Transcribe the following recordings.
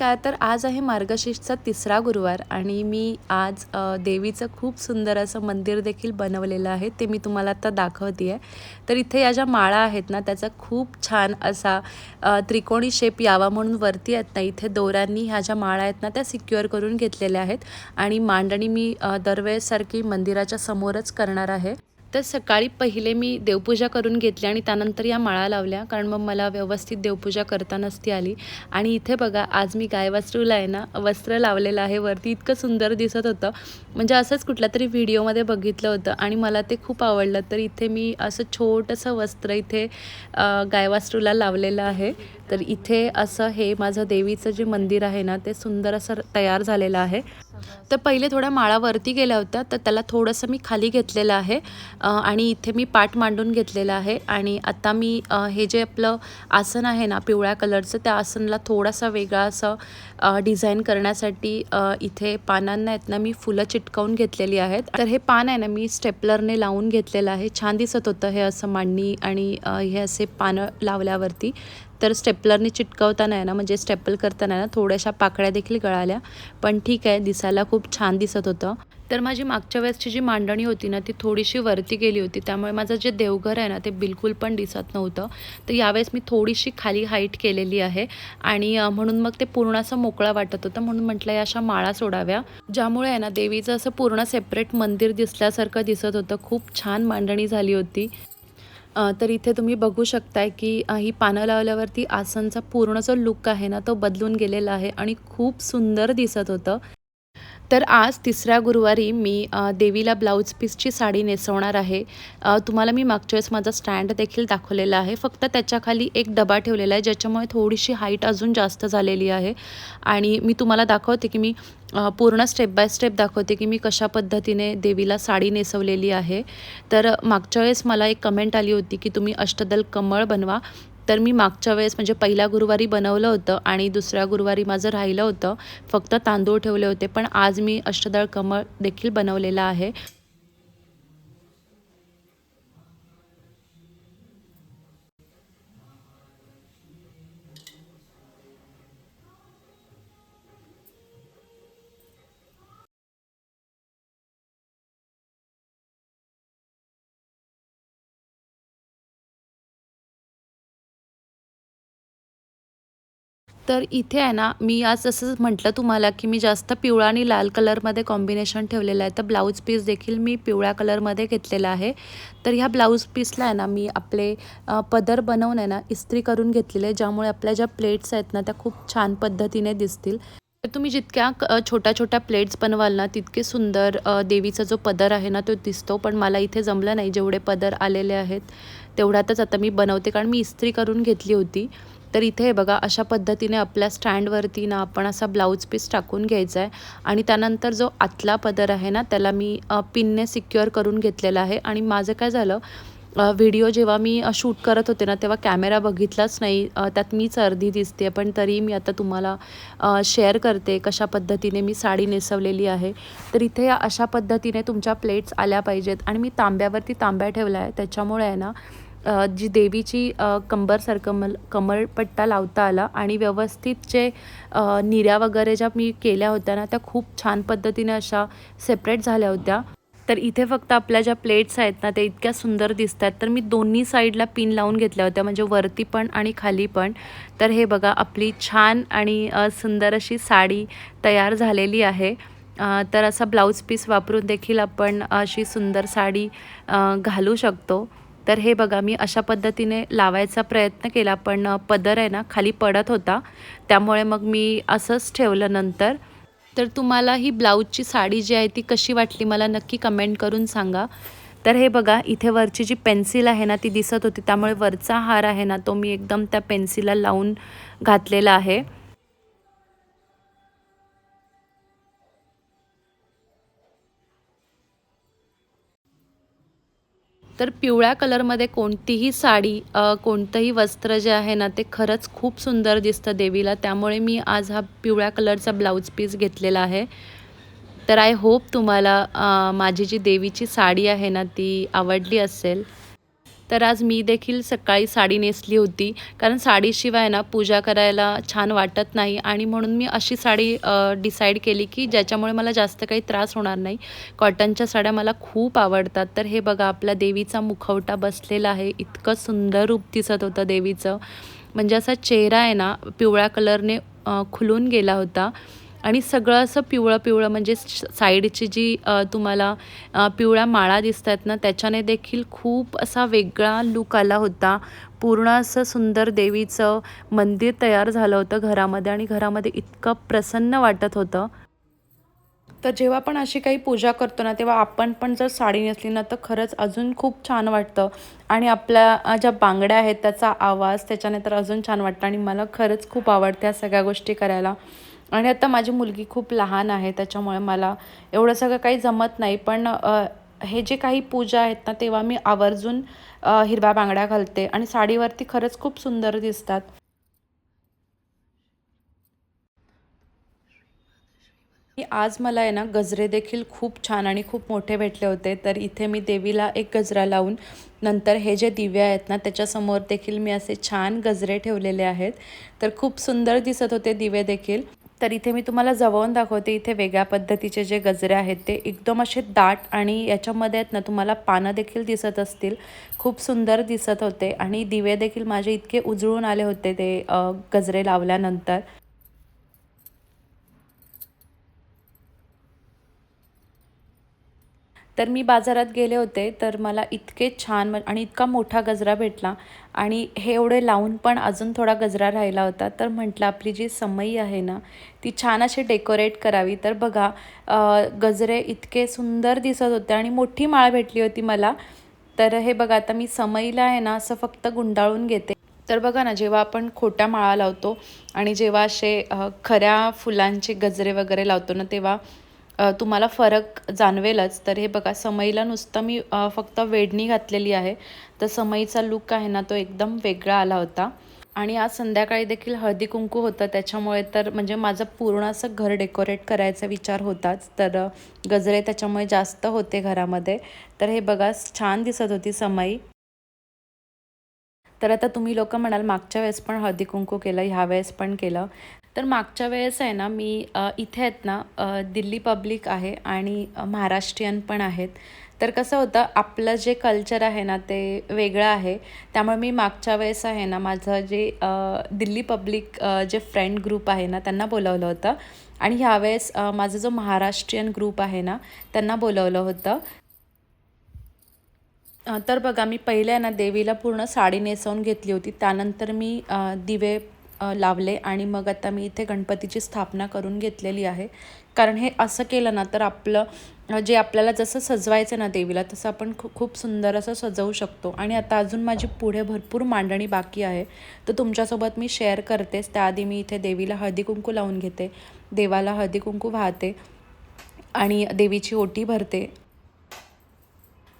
नमस्कार तर आज आहे मार्गशीर्षचा तिसरा गुरुवार आणि मी आज देवीचं खूप सुंदर असं मंदिर देखील बनवलेलं आहे ते मी तुम्हाला आता दाखवते आहे तर इथे या ज्या माळा आहेत ना त्याचा खूप छान असा त्रिकोणी शेप यावा म्हणून वरती आहेत ना इथे दोऱ्यांनी ह्या ज्या माळा आहेत ना त्या सिक्युअर करून घेतलेल्या आहेत. आणि मांडणी मी दरवेळेसारखी मंदिराच्या समोरच करणार आहे. तर सकाळी पहिले मी देवपूजा करून घेतली आणि त्यानंतर या माळा लावल्या कारण मग मला व्यवस्थित देवपूजा करता नसती आली. आणि इथे बघा आज मी गायवास्त्रूला आहे ना वस्त्र लावलेलं आहे वरती इतकं सुंदर दिसत होतं. म्हणजे असंच कुठल्या तरी व्हिडिओमध्ये बघितलं होतं आणि मला ते खूप आवडलं. तर इथे मी असं छोटंसं वस्त्र इथे गायवास्त्रूला लावलेलं आहे. तर इथे असं हे माझं देवीचं जे मंदिर आहे ना ते सुंदर असं तयार झालेलं आहे. तर पहिले थोड्या माळावरती गेल्या होत्या तर त्याला थोडंसं मी खाली घेतलेलं आहे आणि इथे मी पाठ मांडून घेतलेलं आहे. आणि आता मी हे जे आपलं आसन आहे ना पिवळ्या कलरचं त्या आसनला थोडासा वेगळा असं डिझाईन करण्यासाठी इथे पानांना आहेत ना मी फुलं चिटकावून घेतलेली आहेत. तर हे पान आहे ना मी स्टेपलरने लावून घेतलेलं आहे. छान दिसत होतं हे असं मांडणी आणि हे असे पानं लावल्यावरती. तर स्टेपलरने चिटकवताना आहे ना म्हणजे स्टेपल करताना आहे ना थोड्याशा पाकळ्या देखील गळाल्या. पण ठीक आहे दिसायला खूप छान दिसत होतं. तर माझी मागच्या वेळेसची जी मांडणी होती ना ती थोडीशी वरती गेली होती. त्यामुळे माझं जे देवघर आहे ना ते बिलकुल पण दिसत नव्हतं. तर यावेळेस मी थोडीशी खाली हाईट केलेली आहे. आणि म्हणून मग ते पूर्ण असं मोकळं वाटत होतं. म्हणून म्हटलं या अशा माळा सोडाव्या. ज्यामुळे आहे ना देवीचं असं पूर्ण सेपरेट मंदिर दिसल्यासारखं दिसत होतं. खूप छान मांडणी झाली होती. तर इथे तुम्ही बघू शकताय की ही पानं लावल्यावरती आसनचा पूर्ण जो लुक आहे ना तो बदलून गेलेला आहे आणि खूप सुंदर दिसत होतं. तर आज तिसऱ्या गुरुवारी मी देवीला ब्लाऊज पीसची साडी नेसवणार आहे. तुम्हाला मी मागच्या वेळेस माझा स्टँड देखील दाखवलेला आहे. फक्त त्याच्याखाली एक डबा ठेवलेला आहे ज्याच्यामुळे थोडीशी हाईट अजून जास्त झालेली आहे. आणि मी तुम्हाला दाखवते की मी पूर्ण स्टेप बाय स्टेप दाखवते की मी कशा पद्धतीने देवीला साडी नेसवलेली आहे. तर मागच्या वेळेस मला एक कमेंट आली होती की तुम्ही अष्टदल कमळ बनवा. तर मी मागच्या वेळेस म्हणजे पहिल्या गुरुवारी बनवलं होतं आणि दुसऱ्या गुरुवारी माझं राहिलं होतं. फक्त तांदूळ ठेवले होते पण आज मी अष्टदळ कमळ देखील बनवलेलं आहे. तर इथे आहे ना मी आज जसं म्हटलं तुम्हाला की मी जास्त पिवळा आणि लाल कलरमध्ये कॉम्बिनेशन ठेवलेलं आहे. तर ब्लाऊज पीस देखील मी पिवळ्या कलरमध्ये घेतलेला आहे. तर ह्या ब्लाऊज पीसला आहे ना मी आपले पदर बनवून आहे ना इस्त्री करून घेतलेले ज्यामुळे आपल्या ज्या प्लेट्स आहेत ना त्या खूप छान पद्धतीने दिसतील. तर तुम्ही जितक्या छोट्या छोट्या प्लेट्स बनवाल ना तितके सुंदर देवीचा जो पदर आहे ना तो दिसतो. पण मला इथे जमलं नाही जेवढे पदर आलेले आहेत तेवढ्यातच आता मी बनवते कारण मी इस्त्री करून घेतली होती. तर इथे हे बघा अशा पद्धतीने आपल्या स्टँडवरती ना आपण असा ब्लाऊज पीस टाकून घ्यायचा आहे आणि त्यानंतर जो आतला पदर आहे ना त्याला मी पिनने सिक्युअर करून घेतलेला आहे. आणि माझं काय झालं व्हिडिओ जेव्हा मी शूट करत होते ना तेव्हा कॅमेरा बघितलाच नाही. त्यात मीच अर्धी दिसते पण तरी मी आता तुम्हाला शेअर करते कशा पद्धतीने मी साडी नेसवलेली आहे. तर इथे अशा पद्धतीने तुमच्या प्लेट्स आल्या पाहिजेत. आणि मी तांब्यावरती तांब्या ठेवला आहे त्याच्यामुळे आहे ना जी देवीची कंबरसारखं कंबर कमल कमळपट्टा लावता आला आणि व्यवस्थित जे निऱ्या वगैरे ज्या मी केल्या होत्या ना त्या खूप छान पद्धतीने अशा सेपरेट झाल्या होत्या. तर इथे फक्त आपल्या ज्या प्लेट्स आहेत ना त्या इतक्या सुंदर दिसत आहेत तर मी दोन्ही साईडला पिन लावून घेतल्या होत्या म्हणजे वरती पण आणि खाली पण. तर हे बघा आपली छान आणि सुंदर अशी साडी तयार झालेली आहे. तर असा ब्लाऊज पीस वापरून देखील आपण अशी सुंदर साडी घालू शकतो. तर हे बघा मी अशा पद्धतीने लावायचा प्रयत्न केला पण पदर आहे ना खाली पडत होता. त्यामुळे मग मी असंच ठेवलं नंतर. तर तुम्हाला ही ब्लाऊजची साडी जी आहे ती कशी वाटली मला नक्की कमेंट करून सांगा. तर हे बघा इथे वरची जी पेन्सिल आहे ना ती दिसत होती. त्यामुळे वरचा हार आहे ना तो मी एकदम त्या पेन्सिलला लावून घातलेला आहे. तर पिवळ्या कलरमध्ये कोणतीही साडी कोणतंही वस्त्र जे आहे ना ते खरंच खूप सुंदर दिसतं देवीला. त्यामुळे मी आज हा पिवळ्या कलरचा ब्लाऊज पीस घेतलेला आहे. तर आय होप तुम्हाला माझी जी देवीची साडी आहे ना ती आवडली असेल. तर आज मी देखील सकाळी साडी नेसली होती. कारण साडीशिवाय ना पूजा करायला छान वाटत नाही. आणि म्हणून मी अशी साडी डिसाईड केली की ज्याच्यामुळे मला जास्त काही त्रास होणार नाही. कॉटनच्या साड्या मला खूप आवडतात. तर हे बघा आपल्या देवीचा मुखवटा बसलेला आहे. इतकं सुंदर रूप दिसत होतं देवीचं. म्हणजे असा चेहरा आहे ना पिवळ्या कलरने खुलून गेला होता. आणि सगळं असं पिवळं पिवळं म्हणजे साईडची जी तुम्हाला पिवळ्या माळा दिसत आहेत ना त्याच्याने देखील खूप असा वेगळा लूक आला होता. पूर्ण असं सुंदर देवीचं मंदिर तयार झालं होतं घरामध्ये आणि घरामध्ये इतकं प्रसन्न वाटत होतं. तर जेव्हा पण अशी काही पूजा करतो ना तेव्हा आपण पण जर साडी नेसली ना तर खरंच अजून खूप छान वाटतं. आणि आपल्या ज्या बांगड्या आहेत त्याचा आवाज त्याच्याने तर अजून छान वाटतं आणि मला खरंच खूप आवडते ह्या सगळ्या गोष्टी करायला. आणि आता माझी मुलगी खूप लहान आहे त्याच्यामुळे मला एवढं सगळं काही जमत नाही. पण हे जे काही पूजा आहेत ना तेव्हा मी आवर्जून हिरव्या बांगड्या घालते आणि साडीवरती खरंच खूप सुंदर दिसतात. आज मला आहे ना गजरे देखील खूप छान आणि खूप मोठे भेटले होते. तर इथे मी देवीला एक गजरा लावून नंतर हे जे दिवे आहेत ना त्याच्यासमोर देखील मी असे छान गजरे ठेवलेले आहेत. तर खूप सुंदर दिसत होते दिवे देखील. तर इथे मी तुम्हाला जवळून दाखवते इथे वेगळ्या पद्धतीचे जे गजरे आहेत ते एकदम असे दाट आणि याच्यामध्ये आहेत ना तुम्हाला पानं देखील दिसत असतील. खूप सुंदर दिसत होते आणि दिवे देखील माझे इतके उजळून आले होते ते गजरे लावल्यानंतर. तर मी बाजारात गेले होते तर मला इतके छान आणि इतका मोठा गजरा भेटला. आणि हे एवढे लावून पण अजून थोडा गजरा राहिला होता. तर म्हटलं आपली जी समई आहे ना ती छान अशी डेकोरेट करावी. तर बघा गजरे इतके सुंदर दिसत होते आणि मोठी माळ भेटली होती मला. तर हे बघा आता मी समईला आहे ना असं फक्त गुंडाळून घेते. तर बघा ना जेव्हा आपण खोट्या माळा लावतो आणि जेव्हा असे खऱ्या फुलांचे गजरे वगैरे लावतो ना तेव्हा तुम्हाला फरक जाणवेलच. तर हे बघा समईला नुसतं मी फक्त वेडणी घातलेली आहे. तर समईचा लुक आहे ना तो एकदम वेगळा आला होता. आणि आज संध्याकाळी देखील हळदी कुंकू होतं. त्याच्यामुळे तर म्हणजे माझं पूर्ण असं घर डेकोरेट करायचा विचार होताच. तर गजरे त्याच्यामुळे जास्त होते घरामध्ये. तर हे बघा छान दिसत होती समई. तर आता तुम्ही लोक म्हणाल मागच्या वेळेस पण हळदी कुंकू केलं ह्या वेळेस पण केलं. तर मागच्या वेळेस आहे ना मी इथे आहेत ना दिल्ली पब्लिक आहे आणि महाराष्ट्रीयन पण आहेत. तर कसं होतं आपलं जे कल्चर आहे ना ते वेगळं आहे. त्यामुळे मी मागच्या वेळेस आहे ना माझं जे दिल्ली पब्लिक जे फ्रेंड ग्रुप आहे ना त्यांना बोलवलं होतं. आणि ह्यावेळेस माझा जो महाराष्ट्रीयन ग्रुप आहे ना त्यांना बोलवलं होतं. तर बघा मी पहिल्या ना देवीला पूर्ण साडी नेसवून घेतली होती. त्यानंतर मी दिवे लावले आणि मग आता मी इथे गणपतीची स्थापना करून घेतलेली आहे. कारण हे असं केलं ना तर आपलं जे आपल्याला जसं सजवायचं ना देवीला तसं आपण खू खूप सुंदर असं सजवू शकतो. आणि आता अजून माझी पुढे भरपूर मांडणी बाकी आहे. तर तुमच्यासोबत मी शेअर करतेच. त्याआधी मी इथे देवीला हळदी कुंकू लावून घेते. देवाला हळदी कुंकू वाहते आणि देवीची ओटी भरते.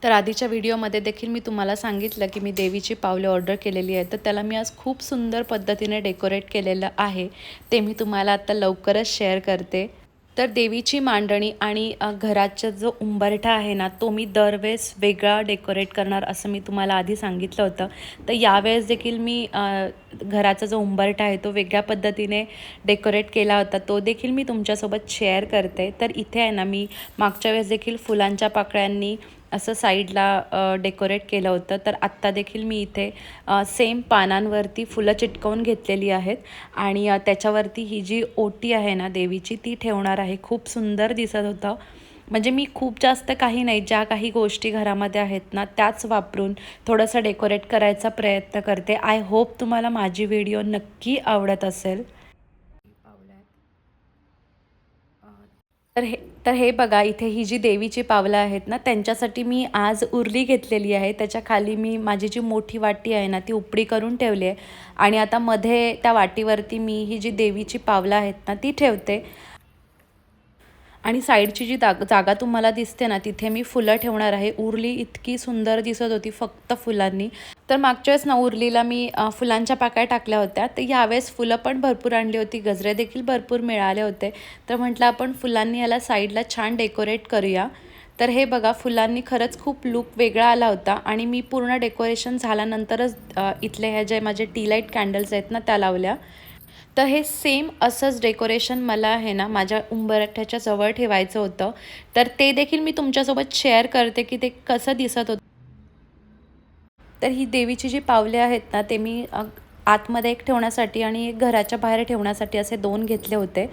तर आधीच्या व्हिडिओमध्ये देखील मी तुम्हाला सांगितलं की मी देवीची पावले ऑर्डर केलेली आहे तर त्याला मी आज खूप सुंदर पद्धतीने डेकोरेट केलेलं आहे. ते मी तुम्हाला आता लवकरच शेअर करते. तर देवीची मांडणी आणि घराचा जो उंबरठा आहे ना तो मी दरवेळेस वेगळा डेकोरेट करणार असं मी तुम्हाला आधी सांगितलं होतं. तर यावेळेस देखील मी घराचा जो उंबरठा आहे तो वेगळ्या पद्धतीने डेकोरेट केला होता. तो देखील मी तुमच्यासोबत शेअर करते. तर इथे आहे ना मी मागच्या वेळेस देखील फुलांच्या पाकळ्यांनी असं साईडला डेकोरेट केलं होतं. तर आत्ता देखील मी इथे सेम पानांवरती फुलं चिटकवून घेतलेली आहेत. आणि त्याच्यावरती ही जी ओटी आहे ना देवीची ती ठेवणार आहे. खूप सुंदर दिसत होतं. म्हणजे मी खूप जास्त काही नाही ज्या काही गोष्टी घरामध्ये आहेत ना त्याच वापरून थोडंसं डेकोरेट करायचा प्रयत्न करते. आय होप तुम्हाला माझी व्हिडिओ नक्की आवडत असेल. तर हे तर हे बघा इथे ही जी देवीची पावलं आहेत ना त्यांच्यासाठी मी आज उरली घेतलेली आहे. त्याच्याखाली मी माझी जी मोठी वाटी आहे ना ती उपडी करून ठेवली आहे. आणि आता मध्ये त्या वाटीवरती मी ही जी देवीची पावलं आहेत ना ती ठेवते. आणि साईडची जी जाग जागा तुम्हाला दिसते ना तिथे मी फुलं ठेवणार आहे. उरली इतकी सुंदर दिसत होती फक्त फुलांनी. तर मागच्या वेळेस ना उरलीला मी फुलांच्या पाकळ्या टाकल्या होत्या. तर यावेळेस फुलं पण भरपूर आणली होती. गजरे देखील भरपूर मिळाले होते. तर म्हटलं आपण फुलांनी याला साईडला छान डेकोरेट करूया. तर हे बघा फुलांनी खरंच खूप लुक वेगळा आला होता. आणि मी पूर्ण डेकोरेशन झाल्यानंतरच इथले ह्या जे माझे टी लाइट कॅन्डल्स आहेत ना त्या लावल्या. तर हे सेम असंच डेकोरेशन मला आहे ना माझ्या उंबरठ्याच्या जवळ ठेवायचं होतं. तर ते देखील मी तुमच्यासोबत शेअर करते की ते कसं दिसत होतं. तर ही देवीची जी पावले आहेत ना ते मी आतमध्ये एक ठेवण्यासाठी आणि एक घराच्या बाहेर ठेवण्यासाठी असे दोन घेतले होते.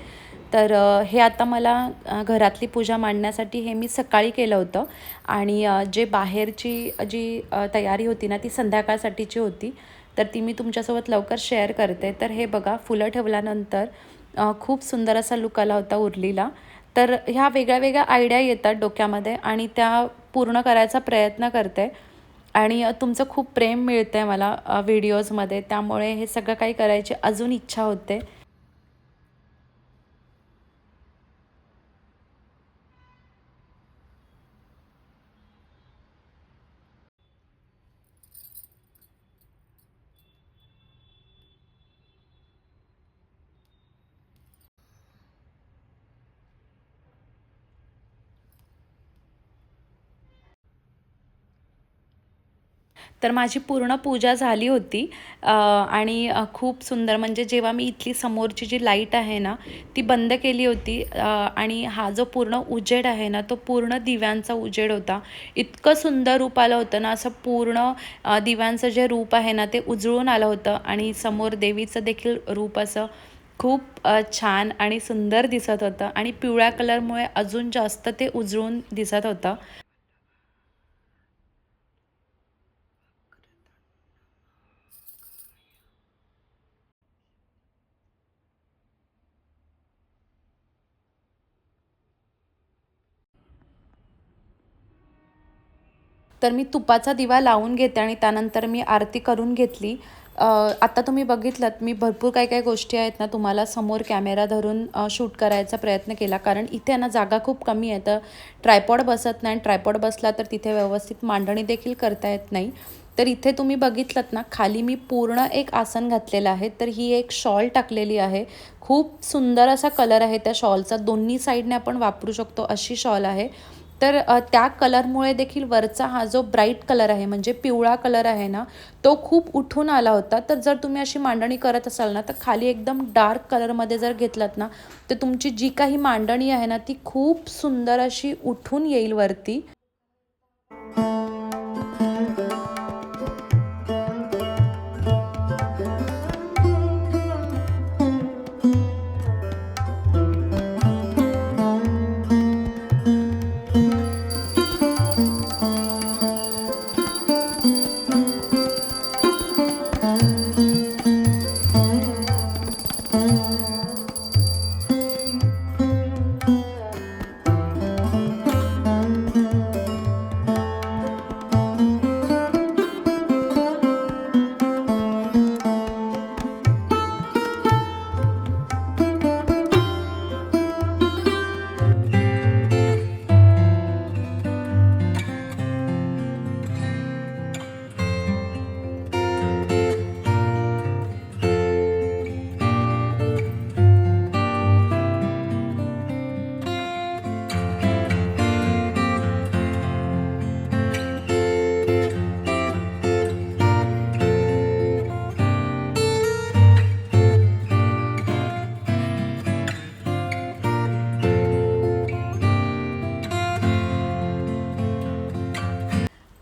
तर हे आता मला घरातली पूजा मांडण्यासाठी हे मी सकाळी केलं होतं. आणि जे बाहेरची जी तयारी होती ना ती संध्याकाळसाठीची होती. तर ती मी तुमच्यासोबत लवकर शेअर करते. तर हे बघा फुलं ठेवल्यानंतर खूप सुंदर असा लुक आला होता उरलीला. तर ह्या वेगळ्या वेगळ्या आयडिया येतात डोक्यामध्ये आणि त्या पूर्ण करायचा प्रयत्न करते. आणि तुमचं खूप प्रेम मिळतं आहे मला व्हिडिओजमध्ये त्यामुळे हे सगळं काही करायची अजून इच्छा होते. तर माझी पूर्ण पूजा झाली होती. आणि खूप सुंदर म्हणजे जेव्हा मी इथली समोरची जी लाइट आहे ना ती बंद केली होती. आणि हा जो पूर्ण उजेड आहे ना तो पूर्ण दिव्यांचा उजेड होता. इतकं सुंदर रूप आलं होतं ना असं पूर्ण दिव्यांचं जे रूप आहे ना ते उजळून आलं होतं. आणि समोर देवीचं देखील रूप असं खूप छान आणि सुंदर दिसत होतं. आणि पिवळ्या कलरमुळे अजून जास्त ते उजळून दिसत होतं. तर मी तुपाचा दिवा लावून घेते आणि त्यानंतर मी आरती करून घेतली. आता तुम्ही बघितलं मी भरपूर काही काही गोष्टी आहेत ना तुम्हाला समोर कॅमेरा धरून शूट करायचा प्रयत्न केला. कारण इथे ना जागा खूप कमी आहे. तर ट्रायपॉड बसत नाही. ट्रायपॉड बसला तर तिथे व्यवस्थित मांडणी देखील करता येत नाही. तर इथे तुम्ही बघितलं ना खाली मी पूर्ण एक आसन घातलेलं आहे. तर ही एक शॉल टाकलेली आहे. खूप सुंदर असा कलर आहे त्या शॉलचा. दोन्ही साईडने आपण वापरू शकतो अशी शॉल आहे. तर त्या कलरमुळे देखील वरचा हा जो ब्राईट कलर आहे म्हणजे पिवळा कलर आहे ना तो खूप उठून आला होता. तर जर तुम्ही अशी मांडणी करत असाल ना तर खाली एकदम डार्क कलरमध्ये जर घेतलात ना तर तुमची जी काही मांडणी आहे ना ती खूप सुंदर अशी उठून येईल वरती.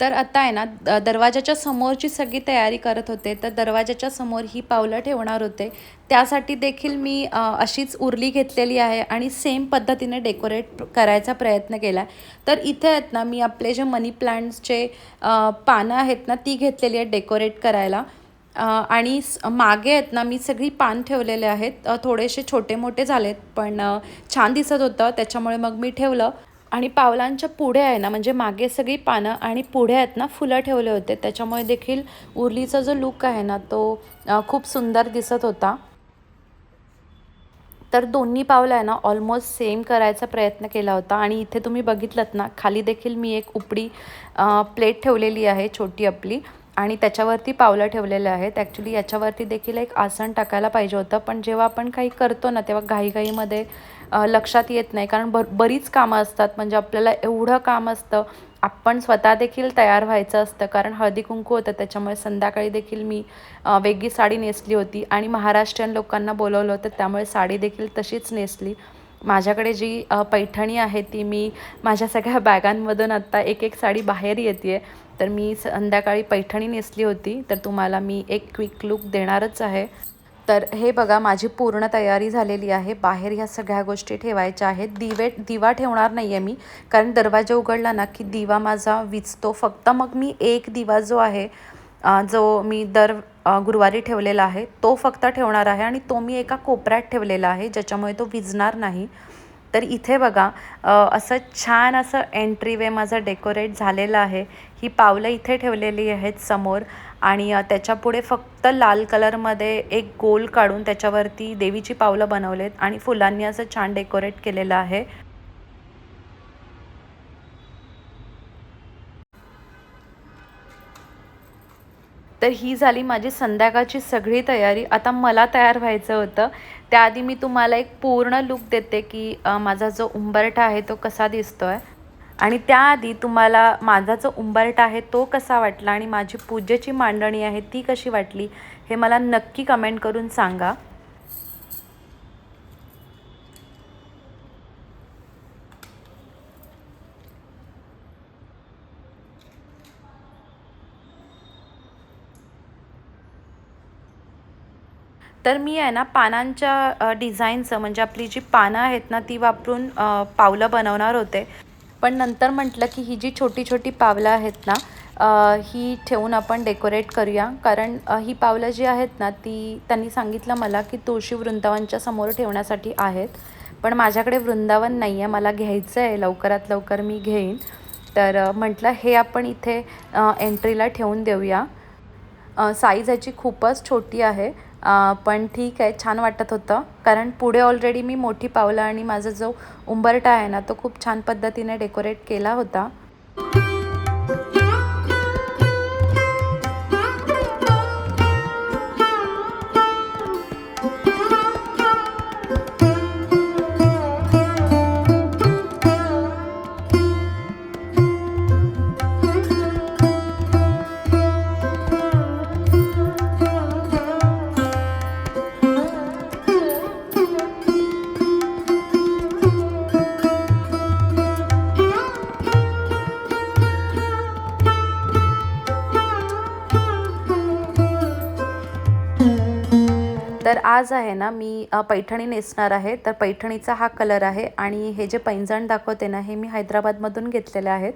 तर आता आहे ना द- दरवाजाच्या समोरची सगळी तयारी करत होते. तर दरवाजाच्या समोर ही पावलं ठेवणार होते. त्यासाठी देखील मी अशीच उरली घेतलेली आहे आणि सेम पद्धतीने डेकोरेट करायचा प्रयत्न केला. आहे तर इथे आहेत ना मी आपले जे मनी प्लांट्सचे पानं आहेत ना ती घेतलेली आहेत डेकोरेट करायला. आणि मागे आहेत ना मी सगळी पान ठेवलेले आहेत. थोडेसे छोटे मोठे झालेत पण छान दिसत होतं. त्याच्यामुळे मग मी ठेवलं. आणि पावलांच्या पुढे आहे ना म्हणजे मागे सगळी पानं आणि पुढे आहेत ना फुलं ठेवले होते. त्याच्यामुळे देखील उरलीचा जो लुक आहे ना तो खूप सुंदर दिसत होता. तर दोन्ही पावलं आहे ना ऑलमोस्ट सेम करायचा प्रयत्न केला होता. आणि इथे तुम्ही बघितलंत ना खाली देखील मी एक उपडी प्लेट ठेवलेली आहे छोटी आपली. आणि त्याच्यावरती पावलं ठेवलेले आहेत. ॲक्च्युली याच्यावरती देखील एक आसन टाकायला पाहिजे होतं. पण जेव्हा आपण काही करतो ना तेव्हा घाईघाईमध्ये लक्षात येत नाही. कारण भर बरीच कामं असतात. म्हणजे आपल्याला एवढं काम असतं. आपण स्वतः देखील तयार व्हायचं असतं. कारण हळदी कुंकू होतं. त्याच्यामुळे संध्याकाळी देखील मी वेगळी साडी नेसली होती. आणि महाराष्ट्रीयन लोकांना बोलवलं होतं. त्यामुळे साडी देखील तशीच नेसली. माझ्याकडे जी पैठणी आहे ती मी माझ्या सगळ्या बॅगांमधून आत्ता एक एक साडी बाहेर येते आहे तर मी संध्याकाळी पैठणी नेसली होती. तर तुम्हाला मी एक क्विक लुक देणारच आहे. तर हे बघा माझी पूर्ण तयारी झालेली आहे. बाहेर ह्या सगळ्या गोष्टी ठेवायच्या आहेत. दिवे दिवा ठेवणार नाही आहे मी कारण दरवाजा उघडला ना की दिवा माझा विचतो फक्त मग मी एक दिवा जो आहे जो मी दर गुरुवारी ठेवलेला आहे तो फक्त ठेवणार आहे आणि तो मी एका कोपऱ्यात ठेवलेला आहे ज्याच्यामुळे तो विजणार नाही. तर इथे बघा असं छान असं एंट्री वे माझं डेकोरेट झालेलं आहे. ही पावलं इथे ठेवलेली आहेत समोर. आणि त्याच्यापुढे फक्त लाल कलरमध्ये एक गोल काढून त्याच्यावरती देवीची पावलं बनवलेत आणि फुलांनी असं छान डेकोरेट केलेलं आहे. तर ही झाली माझी संध्याकाळची सगळी तयारी. आता मला तयार व्हायचं होतं. त्याआधी मी तुम्हाला एक पूर्ण लुक देते की माझा जो उंबरठा आहे तो कसा दिसतो आहे आणि त्याआधी तुम्हाला माझा जो उंबरट आहे तो कसा वाटला आणि माझी पूजेची मांडणी आहे ती कशी वाटली हे मला नक्की कमेंट करून सांगा. तर मी आहे ना पानांच्या डिझाईनचं म्हणजे आपली जी पानं आहेत ना ती वापरून पावलं बनवणार होते. पण नंतर म्हटलं की ही जी छोटी छोटी पावलं आहेत ना ही ठेवून आपण डेकोरेट करूया. कारण ही पावलं जी आहेत ना ती त्यांनी सांगितलं मला की तुळशी वृंदावनच्या समोर ठेवण्यासाठी आहेत. पण माझ्याकडे वृंदावन नाही आहे मला घ्यायचं आहे लवकरात लवकर मी घेईन. तर म्हटलं हे आपण इथे एंट्रीला ठेवून देऊया. साईज याची खूपच छोटी आहे. पण ठीक आहे छान वाटत होतं. कारण पुढे ऑलरेडी मी मोठी पावलं आणि माझा जो उंबरठा आहे ना तो खूप छान पद्धतीने डेकोरेट केला होता. आज आहे ना मी पैठणी नेसणार आहे. तर पैठणीचा हा कलर आहे आणि हे जे पैंजण दाखवते ना हे मी हैदराबादमधून घेतलेले आहेत.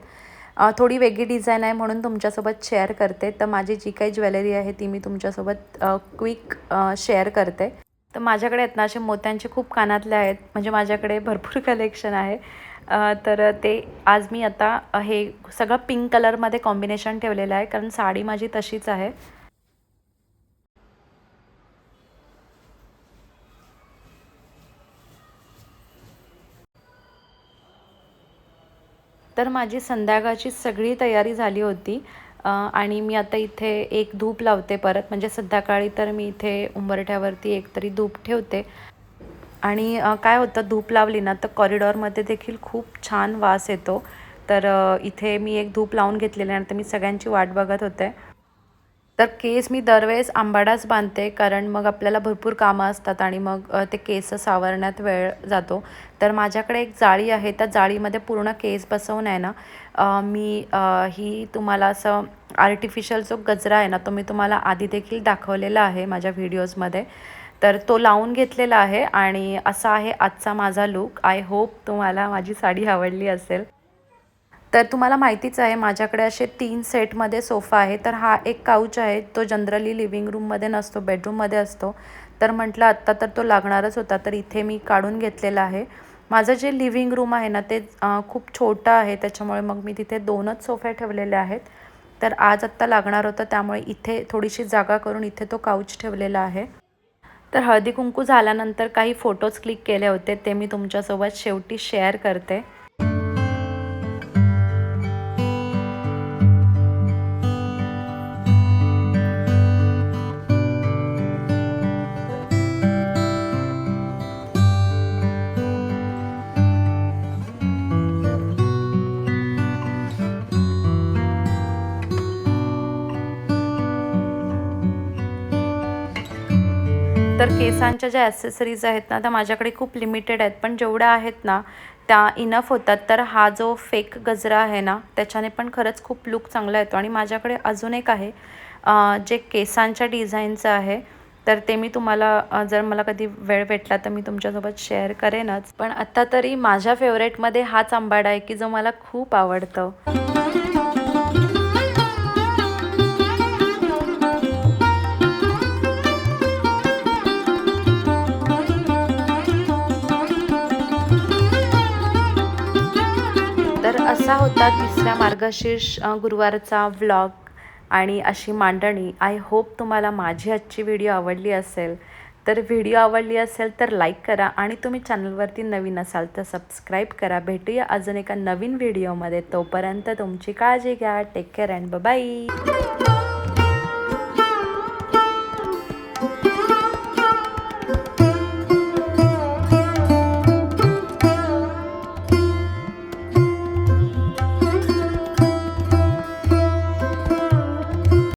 थोडी वेगळी डिझाईन आहे म्हणून तुमच्यासोबत शेअर करते. तर माझी जी काही ज्वेलरी आहे ती मी तुमच्यासोबत क्विक शेअर करते. तर माझ्याकडे आहेत ना असे मोत्यांचे खूप कानातले आहेत. म्हणजे माझ्याकडे भरपूर कलेक्शन आहे. तर ते आज मी आता हे सगळं पिंक कलरमध्ये कॉम्बिनेशन ठेवलेलं आहे. कारण साडी माझी तशीच आहे. तर माझी संध्याकाळची सगळी तयारी झाली होती. आणि मी आता इथे एक धूप लावते परत. म्हणजे संध्याकाळी तर मी इथे उंबरठ्यावरती एक तरी धूप ठेवते. आणि काय होतं धूप लावली ना तर कॉरिडॉरमध्ये देखील खूप छान वास येतो. तर इथे मी एक धूप लावून घेतलेले आणि आता मी सगळ्यांची वाट बघत होते. तर केस मी दरवेळेस आंबाडाच बांधते कारण मग आपल्याला भरपूर कामं असतात आणि मग ते केस सावरण्यात वेळ जातो. तर माझ्याकडे एक जाळी आहे त्या जाळीमध्ये पूर्ण केस बसवून आहे ना मी ही तुम्हाला असं आर्टिफिशियल जो गजरा आहे ना तो मी तुम्हाला आधी देखील दाखवलेला आहे माझ्या व्हिडिओजमध्ये. तर तो लावून घेतलेला आहे आणि असा आहे आजचा माझा लूक आय होप तुम्हाला माझी साडी आवडली असेल. तर तुम्हाला माहितीच आहे माझ्याकडे असे तीन सेटमध्ये सोफा आहे. तर हा एक काउच आहे तो जनरली लिव्हिंग रूममध्ये नसतो बेडरूममध्ये असतो. तर म्हटलं आत्ता तर तो लागणारच होता तर इथे मी काढून घेतलेला आहे. माझं जे लिव्हिंग रूम आहे ना ते खूप छोटं आहे त्याच्यामुळे मग मी तिथे दोनच सोफे ठेवलेले आहेत. तर आज आत्ता लागणार होतं त्यामुळे इथे थोडीशी जागा करून इथे तो काउच ठेवलेला आहे. तर हळदी कुंकू झाल्यानंतर काही फोटोज क्लिक केले होते ते मी तुमच्यासोबत शेवटी शेअर करते. तर केसांच्या ज्या ॲसेसरीज आहेत ना त्या माझ्याकडे खूप लिमिटेड आहेत. पण जेवढ्या आहेत ना त्या इनफ होतात. तर हा जो फेक गजरा आहे ना त्याच्याने पण खरंच खूप लुक चांगला येतो. आणि माझ्याकडे अजून एक आहे जे केसांच्या डिझाईनचं आहे तर ते मी तुम्हाला जर मला कधी वेळ भेटला तर मी तुमच्यासोबत शेअर करेनच. पण आत्ता तरी माझ्या फेवरेटमध्ये हाच आंबाडा आहे की जो मला खूप आवडतो. असा होता तिसऱ्या मार्गशीर्ष गुरुवारचा व्लॉग. आणि अशी मांडणी आय होप तुम्हाला माझी आजची व्हिडिओ आवडली असेल. तर व्हिडिओ आवडली असेल तर लाईक करा आणि तुम्ही चॅनलवरती नवीन असाल तर सबस्क्राईब करा. भेटूया अजून एका नवीन व्हिडिओमध्ये. तोपर्यंत तुमची काळजी घ्या. Take care and bye.